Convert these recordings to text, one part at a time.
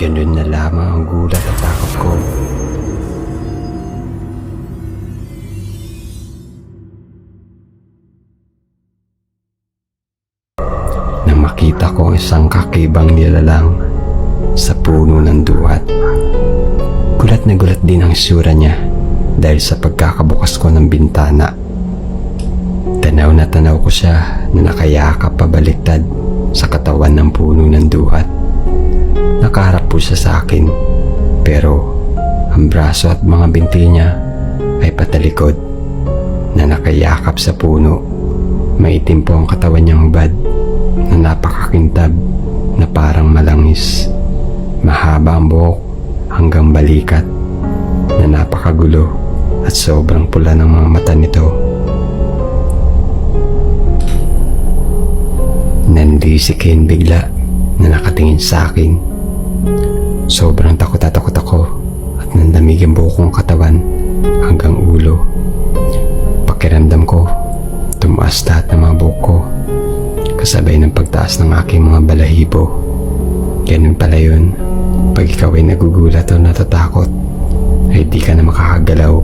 Ganun na lamang ang gulat at takot ko. Nang makita ko ang isang kakibang nilalang sa puno ng duhat. Gulat na gulat din ang sura niya dahil sa pagkakabukas ko ng bintana. Tanaw na tanaw ko siya na nakayakap pabaliktad sa katawan ng puno ng duhat. Nakaharap po siya sa akin pero ang braso at mga binti niya ay patalikod na nakayakap sa puno. Maitim po ang katawan niyang hubad na napakakintab na parang malangis. Mahaba ang buhok hanggang balikat na napakagulo at sobrang pula ng mga mata nito. Nandi si Ken bigla na nakatingin sa akin. Sobrang takot at takot ako at nandamig ang buhok kong katawan hanggang ulo. Pakiramdam ko, tumaas lahat ng mga buhok ko kasabay ng pagtaas ng aking mga balahibo. Ganun pala yun. Pag ikaw ay nagugulat o natatakot, ay di ka na makakagalaw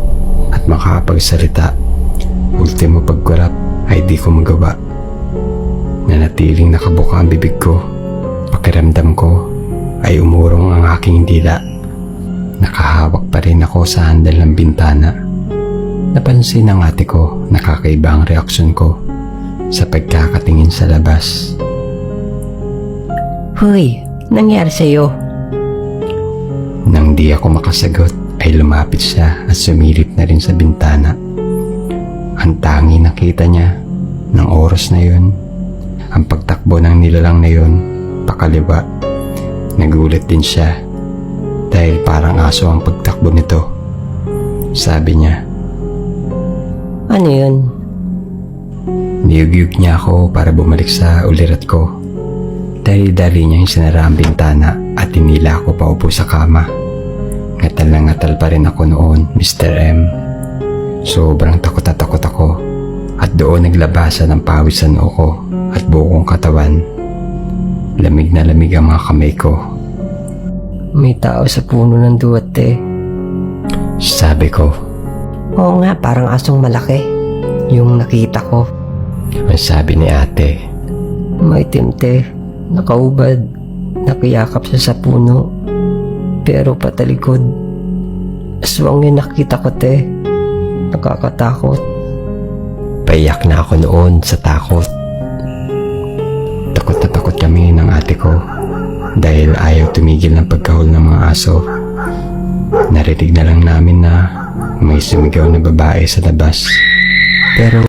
at makakapagsalita. Ultimo pagkurap ay di ko magawa. Nanatiling nakabuka ang bibig ko. Pakiramdam ko ay umurong ang aking dila. Nakahawak pa rin ako sa handal ng bintana. Napansin ng ate ko na kakaiba ang reaksyon ko sa pagkakatingin sa labas. Hoy, nangyari sa'yo? Nang di ako makasagot ay lumapit siya at sumilip na rin sa bintana. Ang tangi nakita niya ng oras na yun, ang pagtakbo ng nilalang na yun, pakaliwa. Nagulat din siya dahil parang aso ang pagtakbo nito. Sabi niya, Ano yun? Niyugyug niya ako para bumalik sa ulirat ko. Dali-dali niya yung sinara ang bintana at tinila ako paupo sa kama. Ngatal na ngatal pa rin ako noon, Mr. M. Sobrang takot na takot ako at doon naglabasan ng pawis sa noo ko at buong katawan. Lamig na lamig ang mga kamay ko. May tao sa puno ng duwat eh. Sabi ko, Oo nga, parang asong malaki. Yung nakita ko. ang sabi ni ate, May timte, nakaubad, nakiyakap siya sa puno. Pero patalikod. Aswang yung nakita ko te. Nakakatakot. Paiyak na ako noon sa. Takot ate ko dahil ayaw tumigil ng pagkahol ng mga aso. Narinig na lang namin na may sumigaw na babae sa labas. Pero